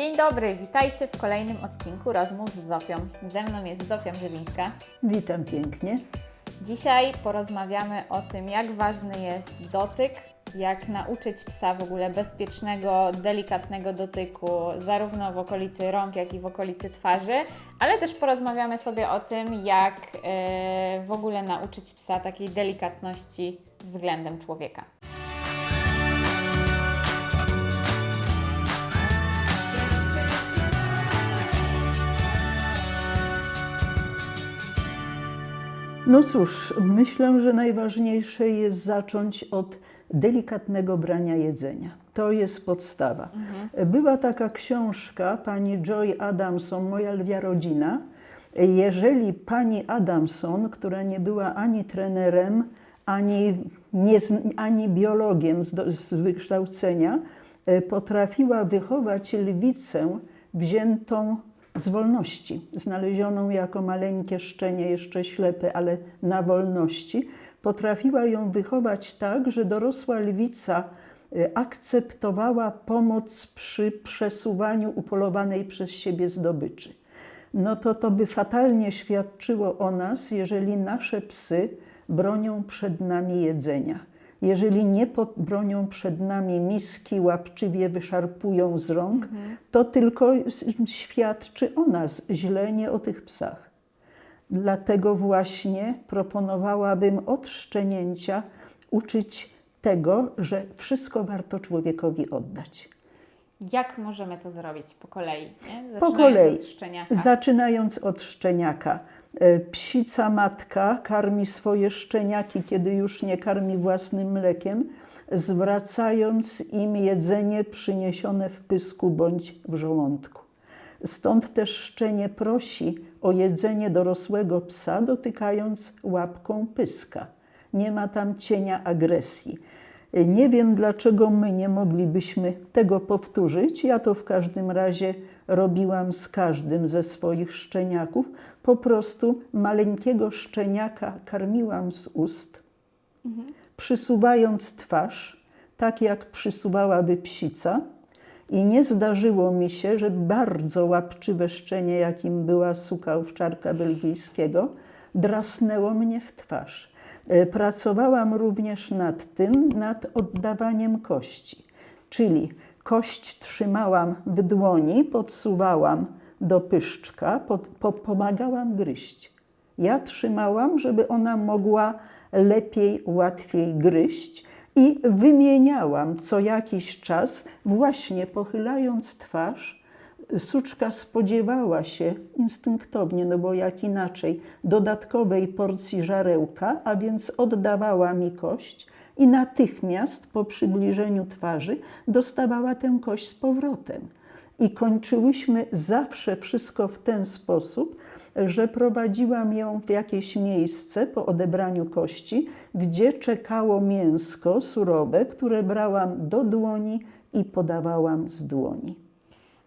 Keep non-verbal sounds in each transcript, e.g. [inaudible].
Dzień dobry, witajcie w kolejnym odcinku Rozmów z Zofią. Ze mną jest Zofia Brzewińska. Witam pięknie. Dzisiaj porozmawiamy o tym, jak ważny jest dotyk, jak nauczyć psa w ogóle bezpiecznego, delikatnego dotyku, zarówno w okolicy rąk, jak i w okolicy twarzy, ale też porozmawiamy sobie o tym, jak e, w ogóle nauczyć psa takiej delikatności względem człowieka. No cóż, myślę, że najważniejsze jest zacząć od delikatnego brania jedzenia. To jest podstawa. Była taka książka pani Joy Adamson, Moja lwia rodzina. Jeżeli pani Adamson, która nie była ani trenerem, ani, nie, ani biologiem z, z wykształcenia, e, potrafiła wychować lwicę wziętą z wolności, znalezioną jako maleńkie szczenie, jeszcze ślepe, ale na wolności, potrafiła ją wychować tak, że dorosła lwica e, akceptowała pomoc przy przesuwaniu upolowanej przez siebie zdobyczy. No to to by fatalnie świadczyło o nas, jeżeli nasze psy bronią przed nami jedzenia. Jeżeli nie pod- bronią przed nami miski, łapczywie wyszarpują z rąk, to tylko świadczy o nas źle, nie o tych psach. Dlatego właśnie proponowałabym od szczenięcia uczyć tego, że wszystko warto człowiekowi oddać. Jak możemy to zrobić po kolei? Po Zaczynając kolei. Od szczeniaka. Zaczynając od szczeniaka. E, Psica matka karmi swoje szczeniaki, kiedy już nie karmi własnym mlekiem, zwracając im jedzenie przyniesione w pysku bądź w żołądku. Stąd też szczenie prosi o jedzenie dorosłego psa, dotykając łapką pyska. Nie ma tam cienia agresji. Nie wiem, dlaczego my nie moglibyśmy tego powtórzyć. Ja to w każdym razie robiłam z każdym ze swoich szczeniaków. Po prostu maleńkiego szczeniaka karmiłam z ust, przysuwając twarz, tak jak przysuwałaby psica. I nie zdarzyło mi się, że bardzo łapczywe szczenie, jakim była suka owczarka belgijskiego, drasnęło mnie w twarz. E, Pracowałam również nad tym, nad oddawaniem kości. Czyli kość trzymałam w dłoni, podsuwałam do pyszczka, pod, po, pomagałam gryźć. Ja trzymałam, żeby ona mogła lepiej, łatwiej gryźć i wymieniałam co jakiś czas, właśnie pochylając twarz. Suczka spodziewała się instynktownie, no bo jak inaczej, dodatkowej porcji żarełka, a więc oddawała mi kość i natychmiast po przybliżeniu twarzy dostawała tę kość z powrotem. I kończyłyśmy zawsze wszystko w ten sposób, że prowadziłam ją w jakieś miejsce po odebraniu kości, gdzie czekało mięsko surowe, które brałam do dłoni i podawałam z dłoni.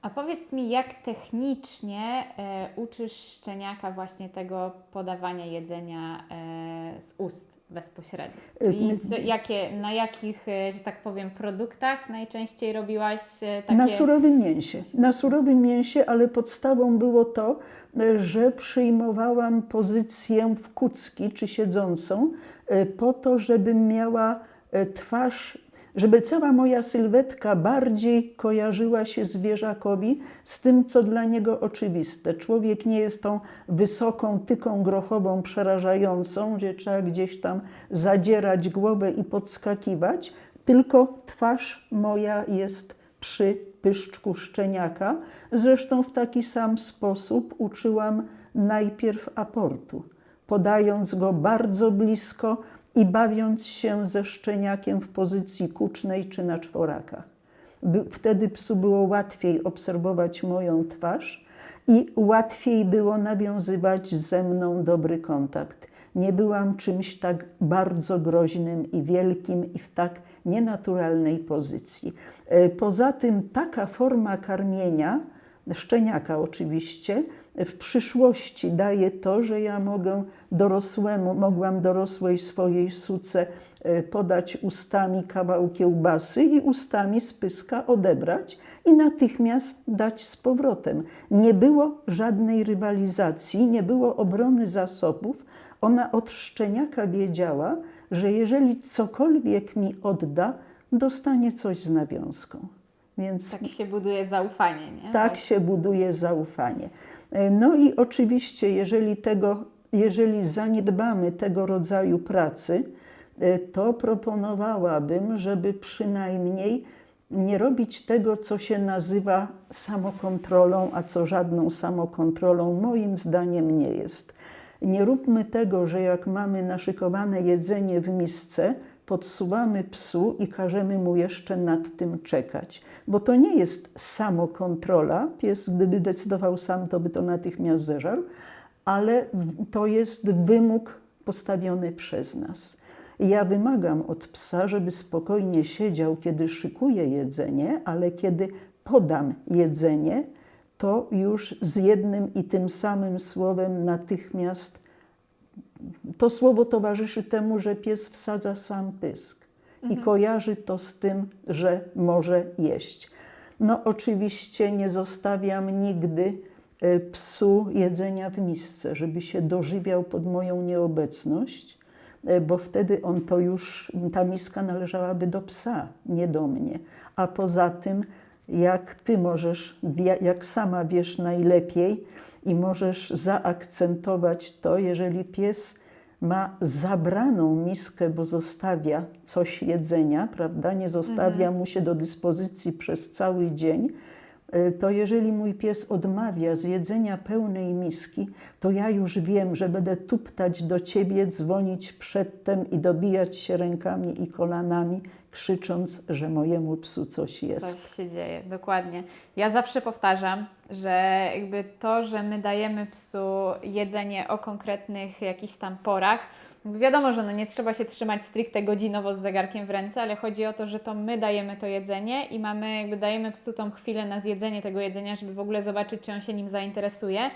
A powiedz mi, jak technicznie e, uczysz szczeniaka właśnie tego podawania jedzenia e, z ust bezpośrednio? I co, jakie, na jakich, e, że tak powiem, produktach najczęściej robiłaś e, takie... Na surowym mięsie. Na surowym mięsie, ale podstawą było to, e, że przyjmowałam pozycję w kucki czy siedzącą e, po to, żebym miała e, twarz, żeby cała moja sylwetka bardziej kojarzyła się zwierzakowi z tym, co dla niego oczywiste. Człowiek nie jest tą wysoką tyką grochową przerażającą, gdzie trzeba gdzieś tam zadzierać głowę i podskakiwać, tylko twarz moja jest przy pyszczku szczeniaka. Zresztą w taki sam sposób uczyłam najpierw aportu, podając go bardzo blisko i bawiąc się ze szczeniakiem w pozycji kucznej czy na czworakach. Wtedy psu było łatwiej obserwować moją twarz i łatwiej było nawiązywać ze mną dobry kontakt. Nie byłam czymś tak bardzo groźnym i wielkim i w tak nienaturalnej pozycji. E, Poza tym taka forma karmienia, szczeniaka oczywiście, w przyszłości daje to, że ja mogę dorosłemu, mogłam dorosłej swojej suce e, podać ustami kawał kiełbasy i ustami z pyska odebrać i natychmiast dać z powrotem. Nie było żadnej rywalizacji, nie było obrony zasobów. Ona od szczeniaka wiedziała, że jeżeli cokolwiek mi odda, dostanie coś z nawiązką. Więc Tak się buduje zaufanie, nie? tak się buduje zaufanie. E, No i oczywiście, jeżeli, tego, jeżeli zaniedbamy tego rodzaju pracy, e, to proponowałabym, żeby przynajmniej nie robić tego, co się nazywa samokontrolą, a co żadną samokontrolą moim zdaniem nie jest. Nie róbmy tego, że jak mamy naszykowane jedzenie w misce, podsuwamy psu i każemy mu jeszcze nad tym czekać. Bo to nie jest samokontrola. Pies, gdyby decydował sam, to by to natychmiast zeżarł, ale to jest wymóg postawiony przez nas. Ja wymagam od psa, żeby spokojnie siedział, kiedy szykuję jedzenie, ale kiedy podam jedzenie, to już z jednym i tym samym słowem natychmiast to słowo towarzyszy temu, że pies wsadza sam pysk i kojarzy to z tym, że może jeść. No oczywiście nie zostawiam nigdy e, psu jedzenia w misce, żeby się dożywiał pod moją nieobecność, e, bo wtedy on to już, ta miska należałaby do psa, nie do mnie. A poza tym, jak ty możesz, jak sama wiesz najlepiej i możesz zaakcentować to, jeżeli pies ma zabraną miskę, bo zostawia coś jedzenia, prawda? Nie zostawia mu się do dyspozycji przez cały dzień, y, to jeżeli mój pies odmawia z jedzenia pełnej miski, to ja już wiem, że będę tuptać do ciebie, dzwonić przedtem i dobijać się rękami i kolanami, krzycząc, że mojemu psu coś jest. Coś się dzieje, dokładnie. Ja zawsze powtarzam, że jakby to, że my dajemy psu jedzenie o konkretnych jakichś tam porach, wiadomo, że no nie trzeba się trzymać stricte godzinowo z zegarkiem w ręce, ale chodzi o to, że to my dajemy to jedzenie i mamy, jakby dajemy psu tą chwilę na zjedzenie tego jedzenia, żeby w ogóle zobaczyć, czy on się nim zainteresuje.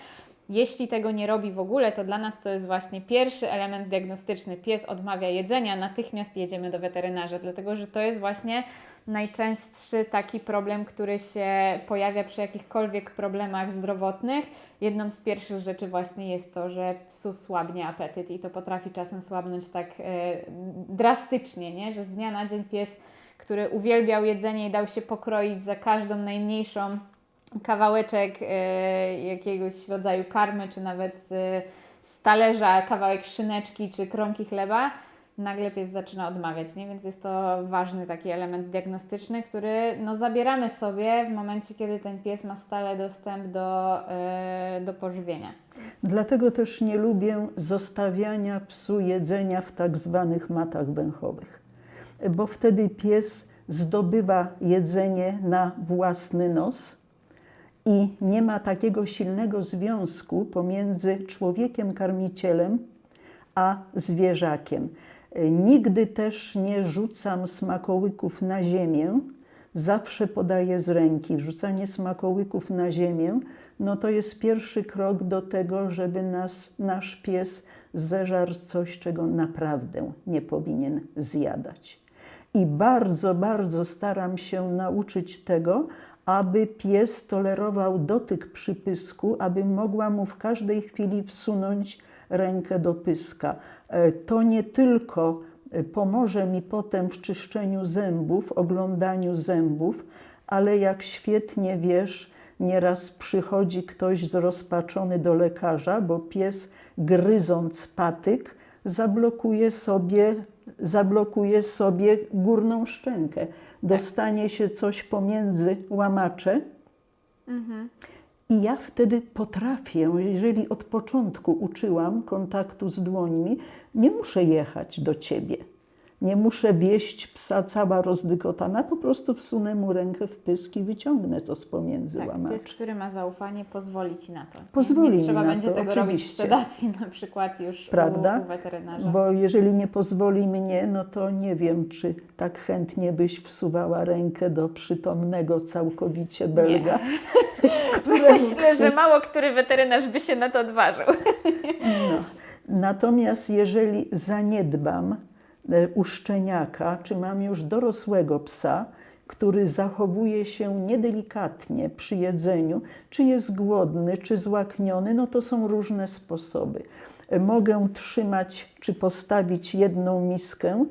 Jeśli tego nie robi w ogóle, to dla nas to jest właśnie pierwszy element diagnostyczny. Pies odmawia jedzenia, natychmiast jedziemy do weterynarza, dlatego że to jest właśnie najczęstszy taki problem, który się pojawia przy jakichkolwiek problemach zdrowotnych. Jedną z pierwszych rzeczy właśnie jest to, że psu słabnie apetyt i to potrafi czasem słabnąć tak e, drastycznie, nie? że z dnia na dzień pies, który uwielbiał jedzenie i dał się pokroić za każdą najmniejszą kawałeczek e, jakiegoś rodzaju karmy, czy nawet z, talerza kawałek szyneczki, czy kromki chleba, nagle pies zaczyna odmawiać, nie? Więc jest to ważny taki element diagnostyczny, który no, zabieramy sobie w momencie, kiedy ten pies ma stale dostęp do, e, do pożywienia. Dlatego też nie lubię zostawiania psu jedzenia w tak zwanych matach węchowych, bo wtedy pies zdobywa jedzenie na własny nos i nie ma takiego silnego związku pomiędzy człowiekiem karmicielem a zwierzakiem. Nigdy też nie rzucam smakołyków na ziemię, zawsze podaję z ręki. Wrzucanie smakołyków na ziemię, no to jest pierwszy krok do tego, żeby nas, nasz pies zeżarł coś, czego naprawdę nie powinien zjadać. I bardzo, bardzo staram się nauczyć tego, aby pies tolerował dotyk przy pysku, aby mogła mu w każdej chwili wsunąć rękę do pyska. E, To nie tylko e, pomoże mi potem w czyszczeniu zębów, oglądaniu zębów, ale jak świetnie wiesz, nieraz przychodzi ktoś zrozpaczony do lekarza, bo pies gryząc patyk zablokuje sobie, zablokuje sobie górną szczękę. Dostanie się coś pomiędzy łamacze. I ja wtedy potrafię, jeżeli od początku uczyłam kontaktu z dłońmi, nie muszę jechać do ciebie. Nie muszę wieść psa cała rozdykotana, po prostu wsunę mu rękę w pysk i wyciągnę to z pomiędzy Tak, łamaczy. pies, który ma zaufanie, pozwoli Ci na to. Nie- Pozwoli nie mi trzeba na będzie to, tego robić w oczywiście. sedacji na przykład już Prawda? U, u weterynarza. Bo jeżeli nie pozwoli mnie, no to nie wiem, czy tak chętnie byś wsuwała rękę do przytomnego całkowicie belga. [laughs] któremu Myślę, że mało który weterynarz by się na to odważył. No. Natomiast jeżeli zaniedbam u szczeniaka, czy mam już dorosłego psa, który zachowuje się niedelikatnie przy jedzeniu, czy jest głodny, czy złakniony, no to są różne sposoby. E, Mogę trzymać, czy postawić jedną miskę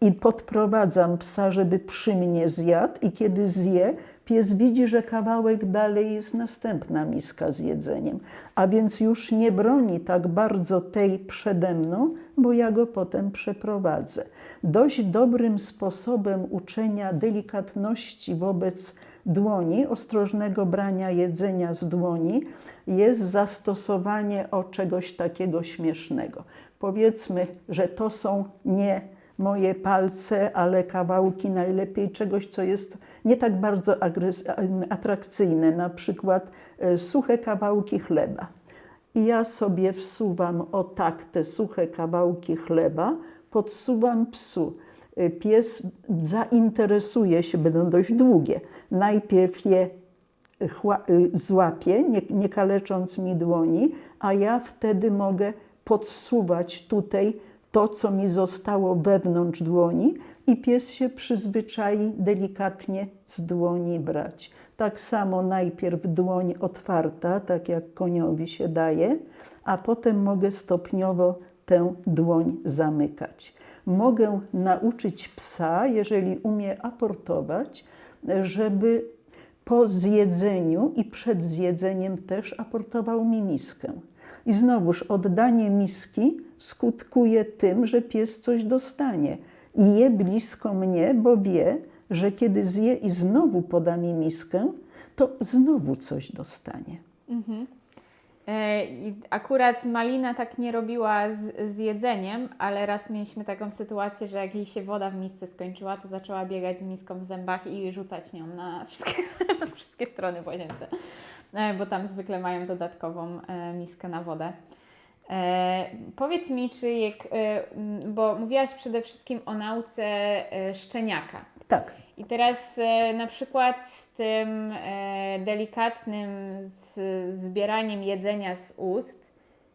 i podprowadzam psa, żeby przy mnie zjadł, i kiedy zje, pies widzi, że kawałek dalej jest następna miska z jedzeniem, a więc już nie broni tak bardzo tej przede mną, bo ja go potem przeprowadzę. Dość dobrym sposobem uczenia delikatności wobec dłoni, ostrożnego brania jedzenia z dłoni, jest zastosowanie o czegoś takiego śmiesznego. Powiedzmy, że to są nie moje palce, ale kawałki najlepiej czegoś, co jest nie tak bardzo atrakcyjne, na przykład e, suche kawałki chleba. I ja sobie wsuwam o tak te suche kawałki chleba, podsuwam psu. Y, Pies zainteresuje się, będą dość długie. Najpierw je y, złapie, nie, nie kalecząc mi dłoni, a ja wtedy mogę podsuwać tutaj to, co mi zostało wewnątrz dłoni, i pies się przyzwyczai delikatnie z dłoni brać. Tak samo najpierw dłoń otwarta, tak jak koniowi się daje, a potem mogę stopniowo tę dłoń zamykać. Mogę nauczyć psa, jeżeli umie aportować, żeby po zjedzeniu i przed zjedzeniem też aportował mi miskę. I znowuż oddanie miski skutkuje tym, że pies coś dostanie i je blisko mnie, bo wie, że kiedy zje i znowu poda mi miskę, to znowu coś dostanie. E, I akurat Malina tak nie robiła z, z jedzeniem, ale raz mieliśmy taką sytuację, że jak jej się woda w misce skończyła, to zaczęła biegać z miską w zębach i rzucać nią na wszystkie, [laughs] na wszystkie strony w łazience, E, bo tam zwykle mają dodatkową e, miskę na wodę. E, powiedz mi, czy jak, e, bo mówiłaś przede wszystkim o nauce e, szczeniaka. Tak. I teraz e, na przykład z tym e, delikatnym z, zbieraniem jedzenia z ust,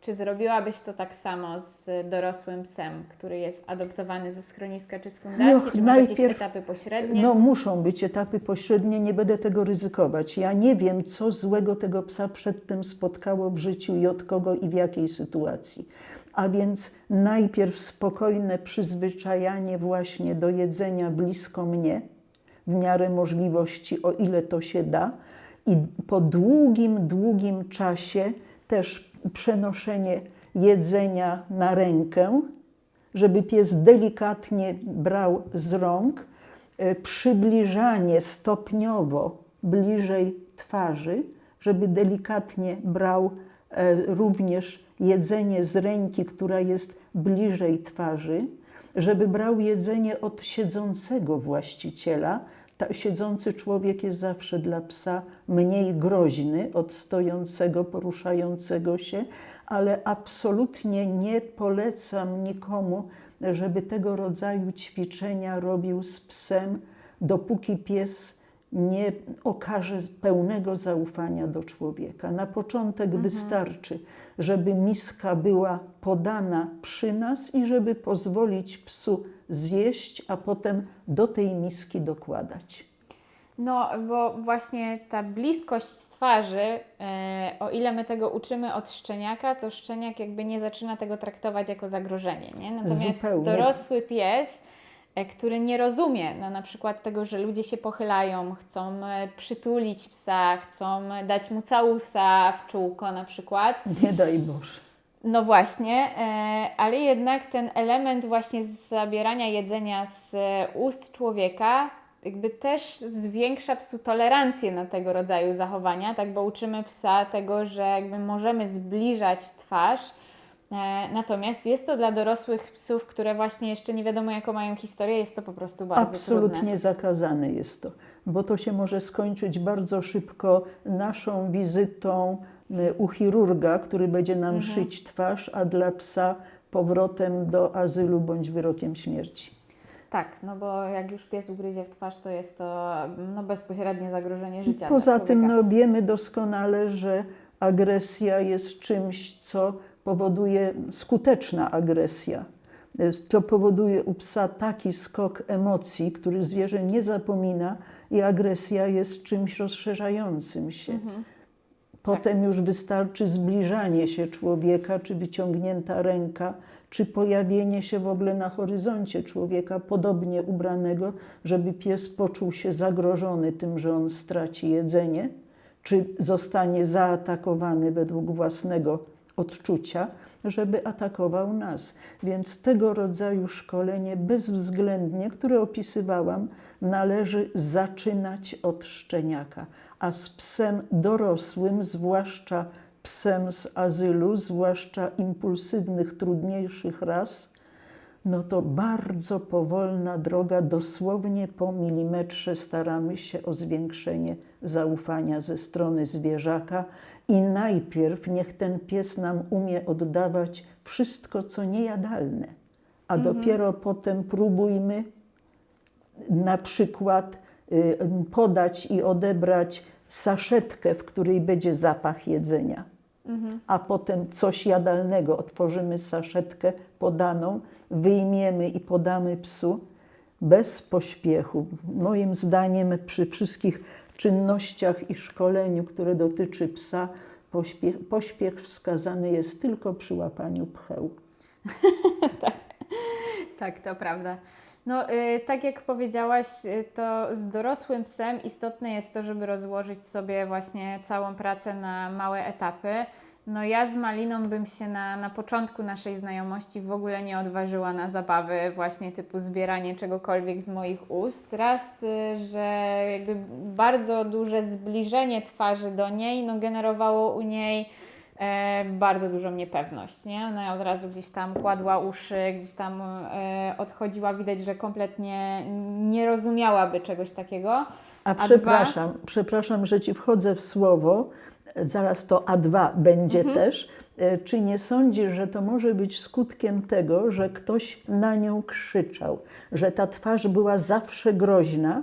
czy zrobiłabyś to tak samo z dorosłym psem, który jest adoptowany ze schroniska czy z fundacji, No, czy masz jakieś najpierw- etapy pośrednie? No muszą być etapy pośrednie, nie będę tego ryzykować. Ja nie wiem, co złego tego psa przedtem spotkało w życiu i od kogo i w jakiej sytuacji. A więc najpierw spokojne przyzwyczajanie właśnie do jedzenia blisko mnie, w miarę możliwości, o ile to się da. I po długim, długim czasie też przenoszenie jedzenia na rękę, żeby pies delikatnie brał z rąk, e, przybliżanie stopniowo bliżej twarzy, żeby delikatnie brał e, również jedzenie z ręki, która jest bliżej twarzy, żeby brał jedzenie od siedzącego właściciela. Ta, siedzący człowiek jest zawsze dla psa mniej groźny od stojącego, poruszającego się, ale absolutnie nie polecam nikomu, żeby tego rodzaju ćwiczenia robił z psem, dopóki pies nie okaże pełnego zaufania do człowieka. Na początek wystarczy, żeby miska była podana przy nas i żeby pozwolić psu zjeść, a potem do tej miski dokładać. No, bo właśnie ta bliskość twarzy, e, o ile my tego uczymy od szczeniaka, to szczeniak jakby nie zaczyna tego traktować jako zagrożenie, nie? Natomiast Zupełnie. dorosły pies, e, który nie rozumie no, na przykład tego, że ludzie się pochylają, chcą e, przytulić psa, chcą dać mu całusa w czółko na przykład, Nie daj Boże. No właśnie, e, ale jednak ten element właśnie zabierania jedzenia z e, ust człowieka jakby też zwiększa psu tolerancję na tego rodzaju zachowania, tak, bo uczymy psa tego, że jakby możemy zbliżać twarz, e, natomiast jest to dla dorosłych psów, które właśnie jeszcze nie wiadomo jaką mają historię, jest to po prostu bardzo Absolutnie trudne. zakazane jest to, bo to się może skończyć bardzo szybko naszą wizytą y, u chirurga, który będzie nam Mhm. szyć twarz, a dla psa powrotem do azylu bądź wyrokiem śmierci. Tak, no bo jak już pies ugryzie w twarz, to jest to no, bezpośrednie zagrożenie życia. Poza tym no, wiemy doskonale, że agresja jest czymś, co powoduje skuteczna agresja. To powoduje u psa taki skok emocji, który zwierzę nie zapomina, i agresja jest czymś rozszerzającym się. Mhm. Potem już wystarczy zbliżanie się człowieka, czy wyciągnięta ręka, czy pojawienie się w ogóle na horyzoncie człowieka, podobnie ubranego, żeby pies poczuł się zagrożony tym, że on straci jedzenie, czy zostanie zaatakowany według własnego odczucia, żeby atakował nas. Więc tego rodzaju szkolenie bezwzględnie, które opisywałam, należy zaczynać od szczeniaka, a z psem dorosłym, zwłaszcza psem z azylu, zwłaszcza impulsywnych, trudniejszych ras, no to bardzo powolna droga, dosłownie po milimetrze staramy się o zwiększenie zaufania ze strony zwierzaka i najpierw niech ten pies nam umie oddawać wszystko, co niejadalne, a dopiero potem próbujmy na przykład y, podać i odebrać saszetkę, w której będzie zapach jedzenia, a potem coś jadalnego. Otworzymy saszetkę podaną, wyjmiemy i podamy psu bez pośpiechu. Moim zdaniem przy wszystkich czynnościach i szkoleniu, które dotyczy psa, pośpiech, pośpiech wskazany jest tylko przy łapaniu pcheł. [laughs] Tak, to prawda. No, y, tak jak powiedziałaś, y, to z dorosłym psem istotne jest to, żeby rozłożyć sobie właśnie całą pracę na małe etapy. No ja z Maliną bym się na, na początku naszej znajomości w ogóle nie odważyła na zabawy właśnie typu zbieranie czegokolwiek z moich ust. Raz, y, że jakby bardzo duże zbliżenie twarzy do niej no, generowało u niej e, bardzo dużą niepewność, nie? Ona od razu gdzieś tam kładła uszy, gdzieś tam e, odchodziła, widać, że kompletnie nie rozumiałaby czegoś takiego. A, A przepraszam, przepraszam, że ci wchodzę w słowo, zaraz to A2 będzie Mhm. też. E, Czy nie sądzisz, że to może być skutkiem tego, że ktoś na nią krzyczał, że ta twarz była zawsze groźna,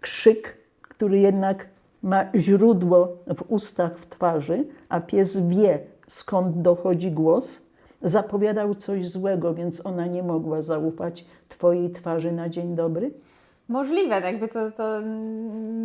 krzyk, który jednak ma źródło w ustach, w twarzy, a pies wie, skąd dochodzi głos, zapowiadał coś złego, więc ona nie mogła zaufać Twojej twarzy na dzień dobry? Możliwe, jakby to, to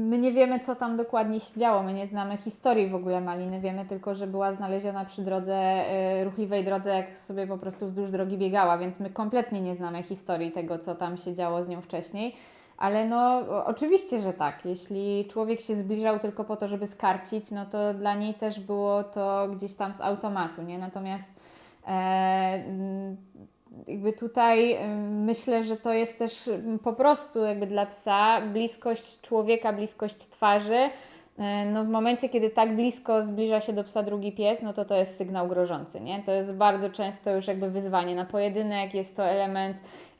my nie wiemy, co tam dokładnie się działo, my nie znamy historii w ogóle Maliny, wiemy tylko, że była znaleziona przy drodze, y, ruchliwej drodze, jak sobie po prostu wzdłuż drogi biegała, więc my kompletnie nie znamy historii tego, co tam się działo z nią wcześniej. Ale no, oczywiście, że tak. Jeśli człowiek się zbliżał tylko po to, żeby skarcić, no to dla niej też było to gdzieś tam z automatu, nie? Natomiast e, jakby tutaj myślę, że to jest też po prostu jakby dla psa bliskość człowieka, bliskość twarzy. E, No w momencie, kiedy tak blisko zbliża się do psa drugi pies, no to to jest sygnał grożący, nie? To jest bardzo często już jakby wyzwanie na pojedynek, jest to element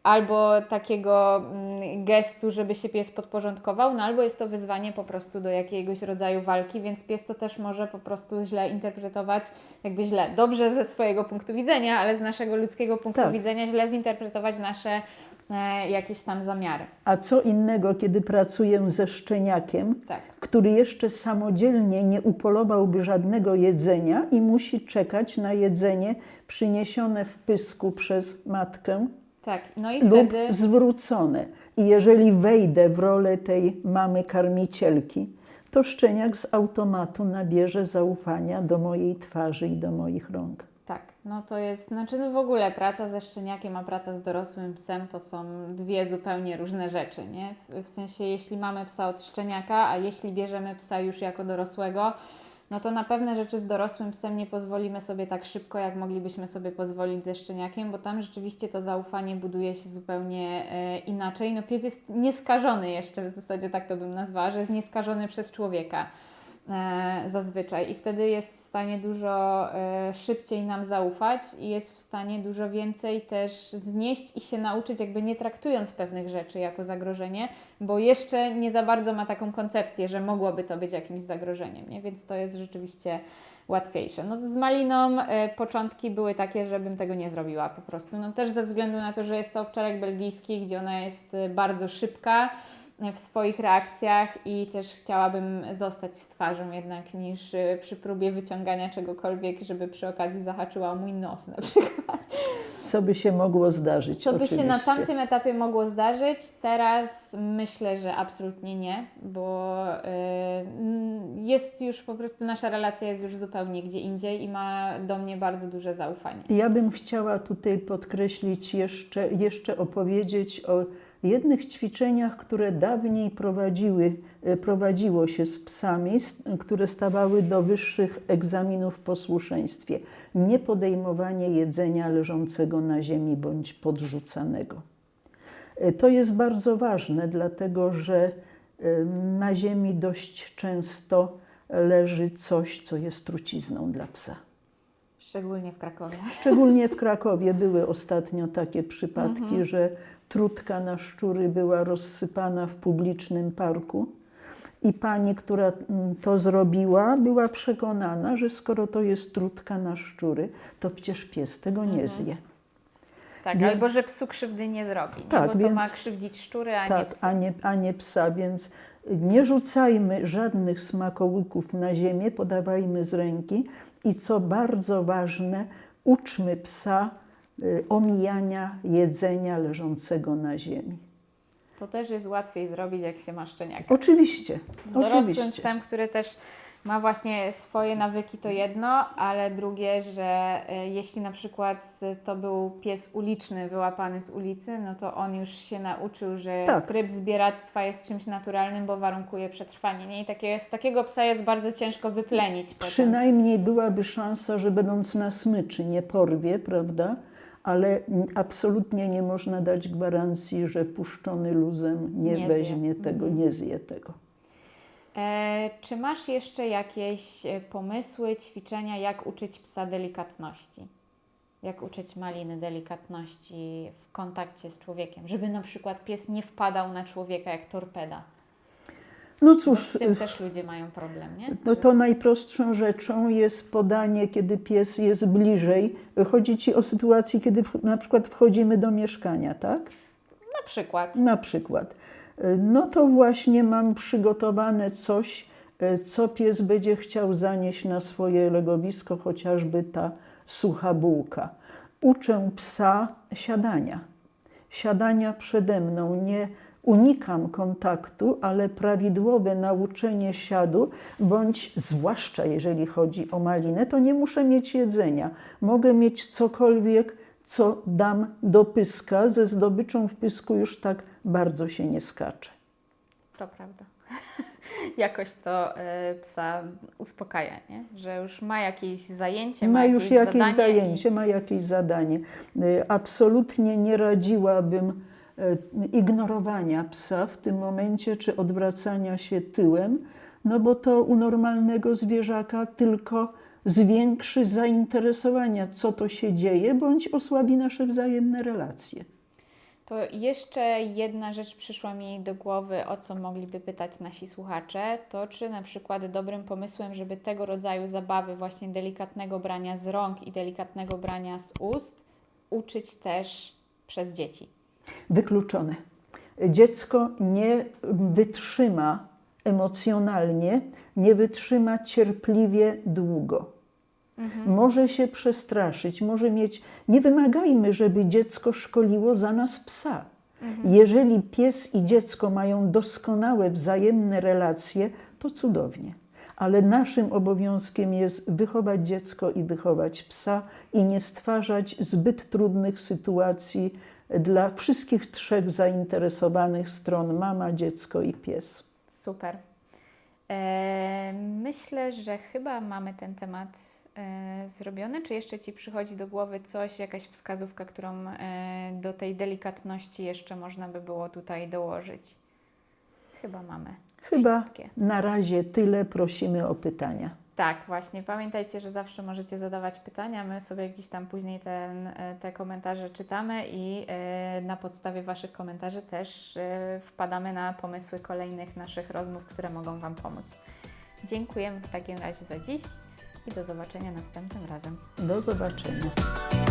albo takiego mm, gestu, żeby się pies podporządkował, no albo jest to wyzwanie po prostu do jakiegoś rodzaju walki, więc pies to też może po prostu źle interpretować, jakby źle, dobrze ze swojego punktu widzenia, ale z naszego ludzkiego punktu Tak. widzenia źle zinterpretować nasze e, jakieś tam zamiary. A co innego, kiedy pracuję ze szczeniakiem, Tak. który jeszcze samodzielnie nie upolowałby żadnego jedzenia i musi czekać na jedzenie przyniesione w pysku przez matkę Tak, no i lub wtedy... zwrócone. I jeżeli wejdę w rolę tej mamy karmicielki, to szczeniak z automatu nabierze zaufania do mojej twarzy i do moich rąk. Tak, no to jest, znaczy no w ogóle praca ze szczeniakiem, a praca z dorosłym psem to są dwie zupełnie różne rzeczy, nie? W, w sensie, jeśli mamy psa od szczeniaka, a jeśli bierzemy psa już jako dorosłego, no to na pewne rzeczy z dorosłym psem nie pozwolimy sobie tak szybko, jak moglibyśmy sobie pozwolić ze szczeniakiem, bo tam rzeczywiście to zaufanie buduje się zupełnie e, inaczej. No pies jest nieskażony jeszcze, w zasadzie tak to bym nazwała, że jest nieskażony przez człowieka. E, zazwyczaj i wtedy jest w stanie dużo e, szybciej nam zaufać i jest w stanie dużo więcej też znieść i się nauczyć, jakby nie traktując pewnych rzeczy jako zagrożenie, bo jeszcze nie za bardzo ma taką koncepcję, że mogłoby to być jakimś zagrożeniem, nie? więc to jest rzeczywiście łatwiejsze. No z Maliną e, początki były takie, żebym tego nie zrobiła po prostu. No też ze względu na to, że jest to owczarek belgijski, gdzie ona jest bardzo szybka w swoich reakcjach i też chciałabym zostać z twarzą jednak niż e, przy próbie wyciągania czegokolwiek, żeby przy okazji zahaczyła mój nos na przykład. Co by się mogło zdarzyć? Co by się oczywiście. na tamtym etapie mogło zdarzyć? Teraz myślę, że absolutnie nie, bo y, jest już po prostu nasza relacja jest już zupełnie gdzie indziej i ma do mnie bardzo duże zaufanie. Ja bym chciała tutaj podkreślić jeszcze, jeszcze opowiedzieć o jednych ćwiczeniach, które dawniej prowadziły, e, prowadziło się z psami, które stawały do wyższych egzaminów w posłuszeństwie. Nie podejmowanie jedzenia leżącego na ziemi bądź podrzucanego. E, To jest bardzo ważne, dlatego że e, na ziemi dość często leży coś, co jest trucizną dla psa. Szczególnie w Krakowie. Szczególnie w Krakowie były ostatnio takie przypadki, że trutka na szczury była rozsypana w publicznym parku. I pani, która mm, to zrobiła, była przekonana, że skoro to jest trutka na szczury, to przecież pies tego nie zje. Tak, Wie- albo że psu krzywdy nie zrobi, nie? Tak, bo to więc- ma krzywdzić szczury, a nie Tak, psy. a nie, a nie psa, więc nie rzucajmy żadnych smakołyków na ziemię, podawajmy z ręki i co bardzo ważne, uczmy psa omijania jedzenia leżącego na ziemi. To też jest łatwiej zrobić, jak się ma szczeniaka. Oczywiście, Z dorosłym oczywiście. psem, który też ma właśnie swoje nawyki, to jedno, ale drugie, że e, jeśli na przykład to był pies uliczny, wyłapany z ulicy, no to on już się nauczył, że Tak. tryb zbieractwa jest czymś naturalnym, bo warunkuje przetrwanie. Nie? I takie, z takiego psa jest bardzo ciężko wyplenić potem. Przynajmniej byłaby szansa, że będąc na smyczy nie porwie, prawda? Ale absolutnie nie można dać gwarancji, że puszczony luzem nie, Nie zje. weźmie tego, nie zje tego. E, czy masz jeszcze jakieś e, pomysły, ćwiczenia, jak uczyć psa delikatności? Jak uczyć maliny delikatności w kontakcie z człowiekiem, żeby na przykład pies nie wpadał na człowieka jak torpeda. No cóż, z tym też ludzie mają problem, nie? No to najprostszą rzeczą jest podanie, kiedy pies jest bliżej. Chodzi Ci o sytuację, kiedy w, na przykład wchodzimy do mieszkania, tak? Na przykład. Na przykład. No to właśnie mam przygotowane coś, e, co pies będzie chciał zanieść na swoje legowisko, chociażby ta sucha bułka. Uczę psa siadania. Siadania przede mną. Nie unikam kontaktu, ale prawidłowe nauczenie siadu, bądź zwłaszcza jeżeli chodzi o malinę, to nie muszę mieć jedzenia. Mogę mieć cokolwiek, co dam do pyska. Ze zdobyczą w pysku już tak bardzo się nie skacze. To prawda. [laughs] Jakoś to e, psa uspokaja, nie? Że już ma jakieś zajęcie, ma, Ma już jakieś zadanie zajęcie, ma jakieś zadanie. Y, Absolutnie nie radziłabym ignorowania psa w tym momencie, czy odwracania się tyłem, no bo to u normalnego zwierzaka tylko zwiększy zainteresowania, co to się dzieje, bądź osłabi nasze wzajemne relacje. To jeszcze jedna rzecz przyszła mi do głowy, o co mogliby pytać nasi słuchacze, to czy na przykład dobrym pomysłem, żeby tego rodzaju zabawy, właśnie delikatnego brania z rąk i delikatnego brania z ust, uczyć też przez dzieci. Wykluczone. Dziecko nie wytrzyma emocjonalnie, nie wytrzyma cierpliwie długo. Może się przestraszyć, może mieć. Nie wymagajmy, żeby dziecko szkoliło za nas psa. Jeżeli pies i dziecko mają doskonałe wzajemne relacje, to cudownie. Ale naszym obowiązkiem jest wychować dziecko i wychować psa i nie stwarzać zbyt trudnych sytuacji dla wszystkich trzech zainteresowanych stron mama, dziecko i pies. Super. E, myślę, że chyba mamy ten temat e, zrobiony. Czy jeszcze Ci przychodzi do głowy coś, jakaś wskazówka, którą e, do tej delikatności jeszcze można by było tutaj dołożyć? Chyba mamy. Chyba Wszystkie. na razie tyle. Prosimy o pytania. Tak, właśnie. Pamiętajcie, że zawsze możecie zadawać pytania. My sobie gdzieś tam później ten, e, te komentarze czytamy i e, na podstawie Waszych komentarzy też e, wpadamy na pomysły kolejnych naszych rozmów, które mogą Wam pomóc. Dziękujemy w takim razie za dziś i do zobaczenia następnym razem. Do zobaczenia.